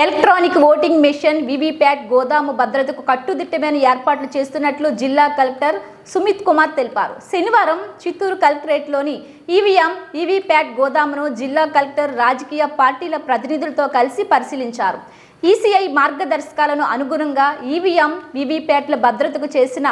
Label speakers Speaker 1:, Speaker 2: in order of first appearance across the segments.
Speaker 1: Electronic voting machine VVPAT గోదాము భద్రతకు కట్టుదిట్టమైన ఏర్పాట్లు చేస్తున్నట్లు జిల్లా కలెక్టర్ సుమిత్ కుమార్ తెలిపారు. శనివారం చిత్తూరు కలెక్టరేట్లోని ఈవీఎం ఈవీప్యాట్ గోదామును జిల్లా కలెక్టర్ రాజకీయ పార్టీల ప్రతినిధులతో కలిసి పరిశీలించారు. ఈసీఐ మార్గదర్శకాలను అనుగుణంగా ఈవీఎం వీవీప్యాట్ల భద్రతకు చేసిన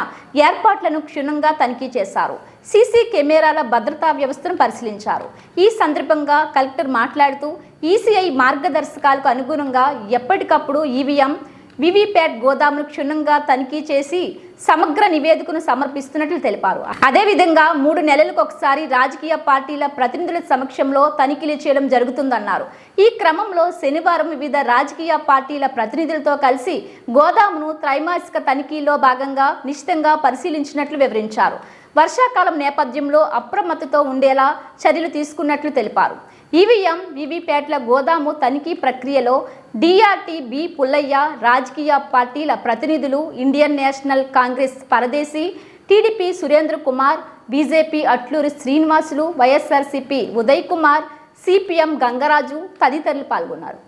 Speaker 1: ఏర్పాట్లను క్షుణ్ణంగా తనిఖీ చేశారు. సీసీ కెమెరాల భద్రతా వ్యవస్థను పరిశీలించారు. ఈ సందర్భంగా కలెక్టర్ మాట్లాడుతూ ఈసీఐ మార్గదర్శకాలకు అనుగుణంగా ఎప్పటికప్పుడు ఈవీఎం వివిప్యాట్ గోదామును క్షుణ్ణంగా తనిఖీ చేసి సమగ్ర నివేదికను సమర్పిస్తున్నట్లు తెలిపారు. అదేవిధంగా మూడు నెలలకు ఒకసారి రాజకీయ పార్టీల ప్రతినిధుల సమక్షంలో తనిఖీలు చేయడం జరుగుతుందన్నారు. ఈ క్రమంలో శనివారం వివిధ రాజకీయ పార్టీల ప్రతినిధులతో కలిసి గోదామును త్రైమాసిక తనిఖీలో భాగంగా నిశ్చితంగా పరిశీలించినట్లు వివరించారు. వర్షాకాలం నేపథ్యంలో అప్రమత్తతో ఉండేలా చర్యలు తీసుకున్నట్లు తెలిపారు. ఈవీఎం వివిప్యాట్ల గోదాము తనిఖీ ప్రక్రియలో డిఆర్టీ బి పుల్లయ్య రాజకీయ పార్టీల ప్రతినిధులు Indian National Congress Paradesi TDP Surendra Kumar BJP Atluri Srinivasulu YSRCP Uday Kumar CPM Gangaraju తదితరులు పాల్గొన్నారు.